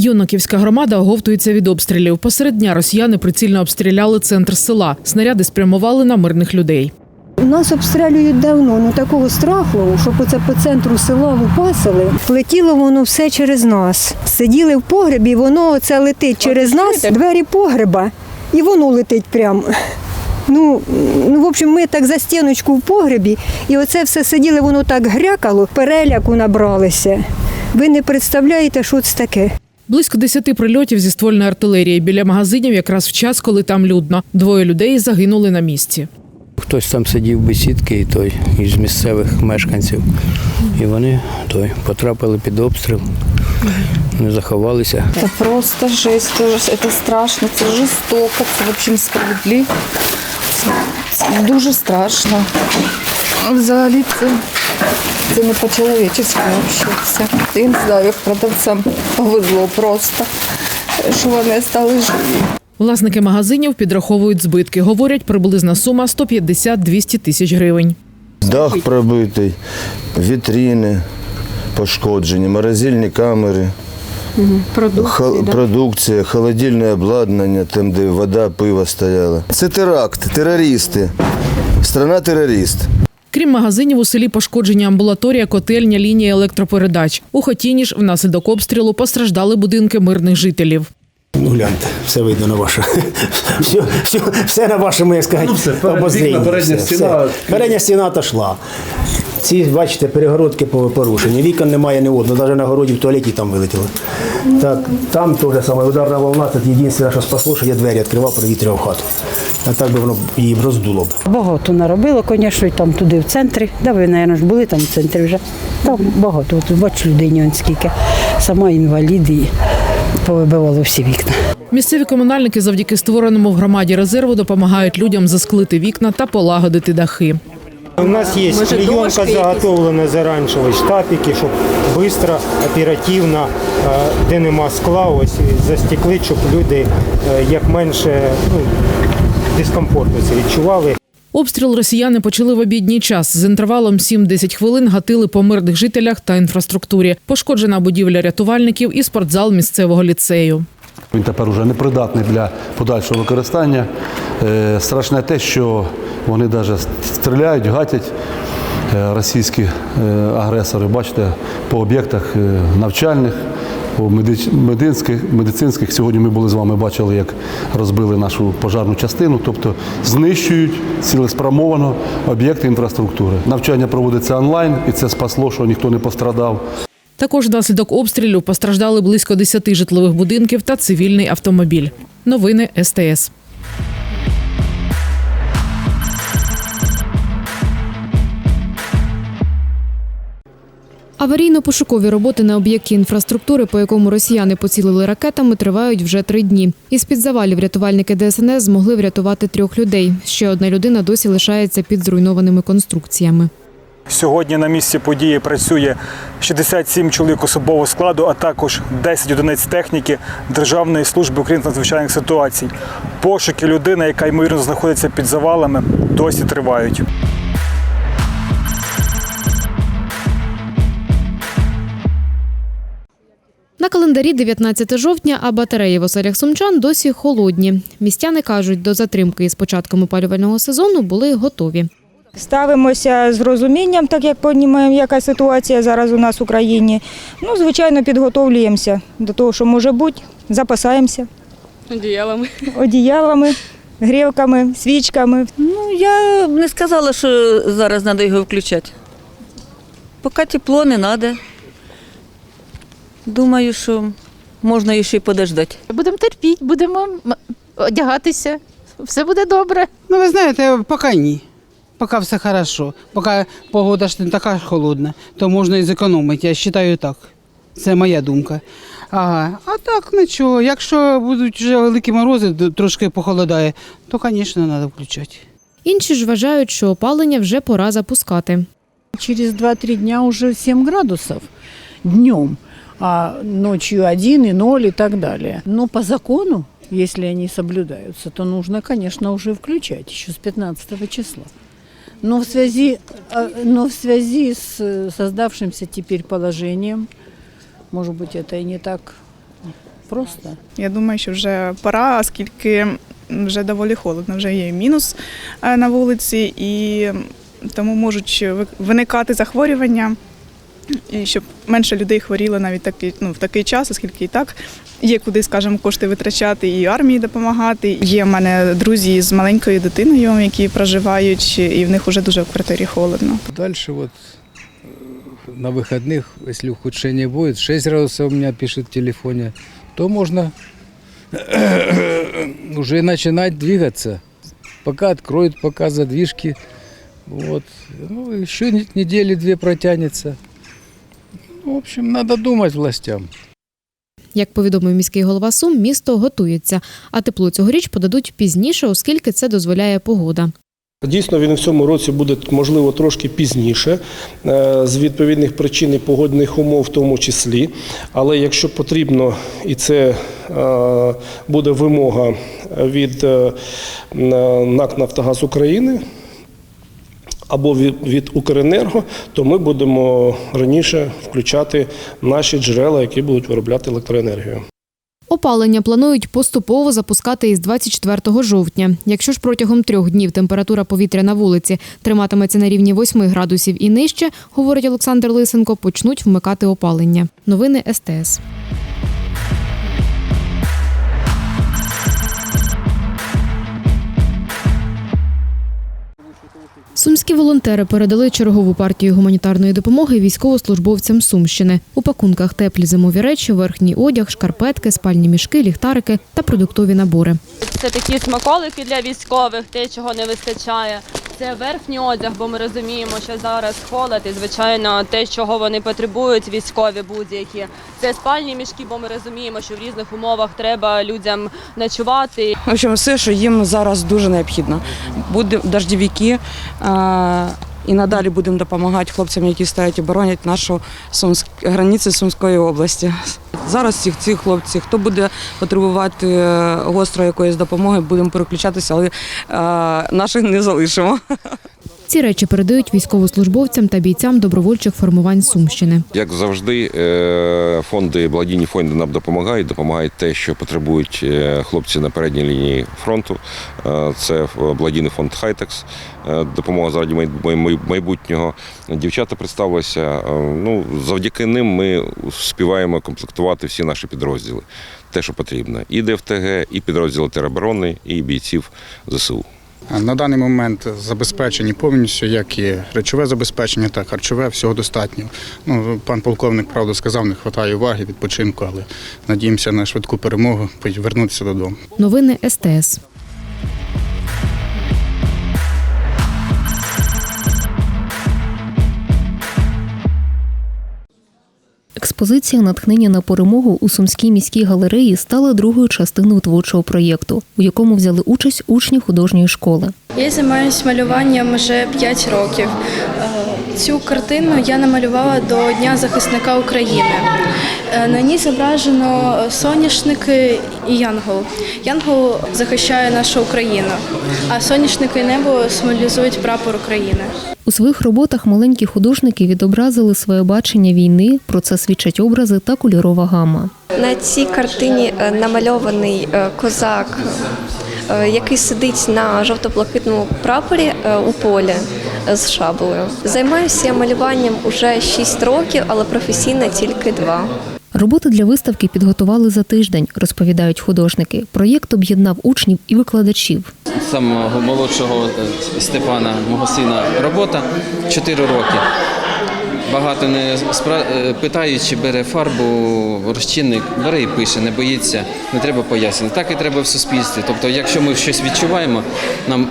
Юнаківська громада оговтується від обстрілів. Посеред дня росіяни прицільно обстріляли центр села. Снаряди спрямували на мирних людей. Нас обстрілюють давно, ну такого страху, щоб оце по центру села лупасили. Летіло воно все через нас. Сиділи в погребі, воно оце летить через нас, двері погреба, і воно летить прямо. Ну, ну, в общем, ми так за стіночку в погребі, і оце все сиділи, воно так грякало, переляку набралися. Ви не представляєте, що це таке. Близько десяти прильотів зі ствольної артилерії біля магазинів якраз в час, коли там людно. Двоє людей загинули на місці. Хтось там сидів в бесідки, і той із місцевих мешканців. І вони той потрапили під обстріл, не заховалися. Это просто жесть, это страшно, це жорстоко, це в общем справедливо. Це, це дуже страшно. Взагалі це, це не по-чоловічески взагалі все. Я не знаю, як продавцям повезло просто, що вони стали живі. Власники магазинів підраховують збитки. Говорять, приблизна сума 150-200 тисяч гривень. Дах пробитий, вітріни пошкоджені, морозильні камери, хол- продукція, холодильне обладнання, там, де вода, пиво стояло. Це теракт, терористи. Страна терорист. Крім магазинів, у селі пошкоджені амбулаторія, котельня, лінія електропередач. У Хотіні ж внаслідок обстрілу постраждали будинки мирних жителів. Ну, гляньте, все видно на ваше. Все, все, все на вашому, як сказати, Ну, все, обозрінні. передня стіна. все. Передня стіна отошла. Ці, бачите, перегородки по- порушені. Вікон немає ні одного, навіть на городі в туалеті там вилетіло. Так, там теж саме ударна волна, це єдине, що спасло, що я двері відкривав, провітрював хату. А так би воно її б роздуло б. Багато наробило, звісно, і там туди в центрі. Да, ви, мабуть, ж були там в центрі вже. Там багато. От бачу людині скільки. Сама інвалід і повибивало всі вікна. Місцеві комунальники завдяки створеному в громаді резерву допомагають людям засклити вікна та полагодити дахи. У нас є клейонка заготовлена заранчево, штапики, щоб швидко, оперативно, е, де нема скла, ось застекли, щоб люди е, як менше ну, дискомфортно це відчували. Обстріл росіяни почали в обідній час. З інтервалом 7-10 хвилин гатили по мирних жителях та інфраструктурі. Пошкоджена будівля рятувальників і спортзал місцевого ліцею. Він тепер уже непридатний для подальшого використання. Е, Страшне те, що вони навіть стріляють, гатять е, російські е, агресори, бачите, по об'єктах навчальних, медич- медицинських, медицинських. Сьогодні ми були з вами, бачили, як розбили нашу пожарну частину, тобто знищують цілеспрямовано об'єкти інфраструктури. Навчання проводиться онлайн, і це спасло, що ніхто не пострадав. Також внаслідок обстрілів постраждали близько 10 житлових будинків та цивільний автомобіль. Новини СТС. Аварійно-пошукові роботи на об'єкті інфраструктури, по якому росіяни поцілили ракетами, тривають вже три дні. Із під завалів рятувальники ДСНС змогли врятувати трьох людей. Ще одна людина досі лишається під зруйнованими конструкціями. Сьогодні на місці події працює 67 чоловік особового складу, а також 10 одиниць техніки Державної служби України з надзвичайних ситуацій. Пошуки людини, яка ймовірно знаходиться під завалами, досі тривають. На календарі 19 жовтня, а батареї в оселях сумчан досі холодні. Містяни кажуть, до затримки із початком опалювального сезону були готові. Ставимося з розумінням, так як розуміємо, яка ситуація зараз у нас в Україні. Ну, звичайно, підготовлюємося до того, що може бути, запасаємося Одіялами. одіялами, грілками, свічками. Ну, я б не сказала, що зараз треба його включати. Поки тепло, не треба. Думаю, що можна ще й подождати. Будемо терпіти, будемо одягатися. Все буде добре. Ну, ви знаєте, поки ні. Поки все хорошо. Поки погода ж не така холодна, то можна і зекономити. Я вважаю так. Це моя думка. Ага. А так нічого. Якщо будуть вже великі морози, трошки похолодає, то, звісно, треба включати. Інші ж вважають, що опалення вже пора запускати. Через 2-3 дня уже 7 градусов днем, а ночью 1 и 0 и так далее. Но по закону, если они соблюдаются, то нужно, конечно, уже включать еще с 15 числа. Но в связи, э, но в связи с э, создавшимся теперь положением, может быть, это и не так просто. Я думаю, що вже пора, оскільки вже доволі холодно, вже є мінус е, на вулиці, і тому можуть ви- виникати захворювання, і щоб менше людей хворіло навіть такий, ну, в такий час, оскільки і так є куди, скажімо, кошти витрачати і армії допомагати. Є в мене друзі з маленькою дитиною, які проживають, і в них вже дуже в квартирі холодно. Дальше вот э, на выходных, если ухудшение будет, 6 градусов у меня пишет в телефоне, то можно уже начинать двигаться. Пока откроют, пока задвижки. Вот. Ну, еще не- недели две протянется. Ну, в общем, надо думать властям. Як повідомив міський голова Сум, місто готується, а тепло цьогоріч подадуть пізніше, оскільки це дозволяє погода. Дійсно, він в цьому році буде можливо трошки пізніше, е, з відповідних причин і погодних умов, в тому числі. Але якщо потрібно, і це е, буде вимога від е, НАК Нафтогаз України або від, Укренерго, то ми будемо раніше включати наші джерела, які будуть виробляти електроенергію. Опалення планують поступово запускати із 24 жовтня. Якщо ж протягом трьох днів температура повітря на вулиці триматиметься на рівні 8 градусів і нижче, говорить Олександр Лисенко, почнуть вмикати опалення. Новини СТС. Сумські волонтери передали чергову партію гуманітарної допомоги військовослужбовцям Сумщини. У пакунках теплі зимові речі, верхній одяг, шкарпетки, спальні мішки, ліхтарики та продуктові набори. Це такі смаколики для військових, те, чого не вистачає. Це верхній одяг, бо ми розуміємо, що зараз холод і, звичайно, те, чого вони потребують, військові будь-які. Це спальні мішки, бо ми розуміємо, що в різних умовах треба людям ночувати. В общем, все, що їм зараз дуже необхідно. Буде дождівики. е, І надалі будемо допомагати хлопцям, які стоять і боронять нашу Сумськ... границі Сумської області. Зараз всіх ці хлопці, хто буде потребувати гостро якоїсь допомоги, будемо переключатися, але е, наших не залишимо. Ці речі передають військовослужбовцям та бійцям добровольчих формувань Сумщини. Як завжди, е, фонди, благодійні фонди нам допомагають, допомагають те, що потребують е, хлопці на передній лінії фронту. Е, Це благодійний фонд Хайтекс, допомога заради май- май- майбутнього. Дівчата представилися. Ну, завдяки ним ми співаємо комплектувати всі наші підрозділи. Те, що потрібно. І ДФТГ, і підрозділи тероборони, і бійців ЗСУ. На даний момент забезпечені повністю, як і речове забезпечення, так харчове, всього достатньо. Ну, пан полковник, правда, сказав, не вистачає уваги, відпочинку, але надіємося на швидку перемогу, повернутися додому. Новини СТС. Експозиція натхнення на перемогу у Сумській міській галереї стала другою частиною творчого проєкту, у якому взяли участь учні художньої школи. Я займаюся малюванням вже 5 років. Е, Цю картину я намалювала до Дня захисника України. Е, На ній зображено соняшники і янгол. Янгол захищає нашу Україну, а соняшники і небо символізують прапор України. У своїх роботах маленькі художники відобразили своє бачення війни, про це свідчать образи та кольорова гама. На цій картині е, намальований е, козак, е, який сидить на жовто-блакитному прапорі у полі з шаблею. Займаюся я малюванням уже 6 років, але професійно тільки 2. Роботи для виставки підготували за тиждень, розповідають художники. Проєкт об'єднав учнів і викладачів. самого молодшого е, Степана, мого сина, робота 4 роки. Багато не спра... е, питають, чи бере фарбу, розчинник, бере і пише, не боїться, не треба пояснення. Так і треба в суспільстві. Тобто, якщо ми щось відчуваємо, нам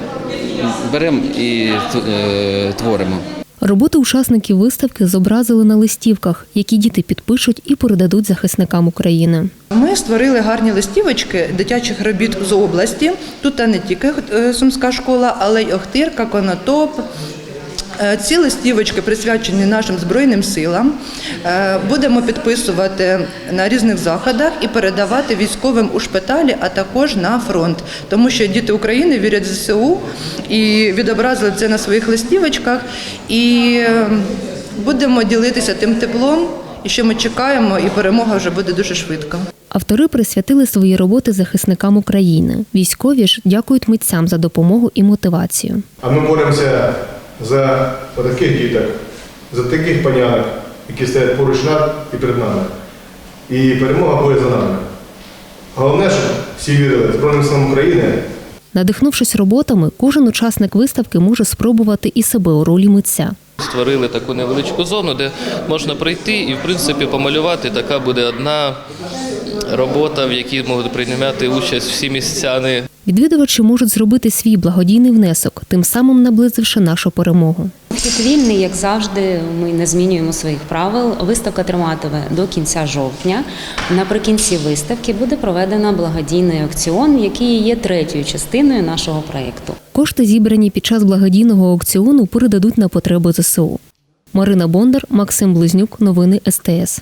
беремо і е, творимо. Роботи учасників виставки зобразили на листівках, які діти підпишуть і передадуть захисникам України. Ми створили гарні листівочки дитячих робіт з області. Тут не тільки е, Сумська школа, але й Охтирка, Конотоп. Е, Ці листівочки присвячені нашим Збройним силам. Е, Будемо підписувати на різних заходах і передавати військовим у шпиталі, а також на фронт. Тому що діти України вірять в ЗСУ і відобразили це на своїх листівочках. І е, будемо ділитися тим теплом, і що ми чекаємо, і перемога вже буде дуже швидко. Автори присвятили свої роботи захисникам України. Військові ж дякують митцям за допомогу і мотивацію. А ми боремося за таких діток, за таких панянок, які стоять поруч нас і перед нами. І перемога буде за нами. Головне, щоб всі вірили Збройним силам України. Надихнувшись роботами, кожен учасник виставки може спробувати і себе у ролі митця. Створили таку невеличку зону, де можна прийти і, в принципі, помалювати. Така буде одна робота, в якій можуть приймати участь всі містяни. Відвідувачі можуть зробити свій благодійний внесок, тим самим наблизивши нашу перемогу. Вхід вільний, як завжди, ми не змінюємо своїх правил. Виставка триватиме до кінця жовтня. Наприкінці виставки буде проведено благодійний аукціон, який є третьою частиною нашого проєкту. Кошти, зібрані під час благодійного аукціону, передадуть на потреби ЗСУ. Марина Бондар, Максим Близнюк. Новини СТС.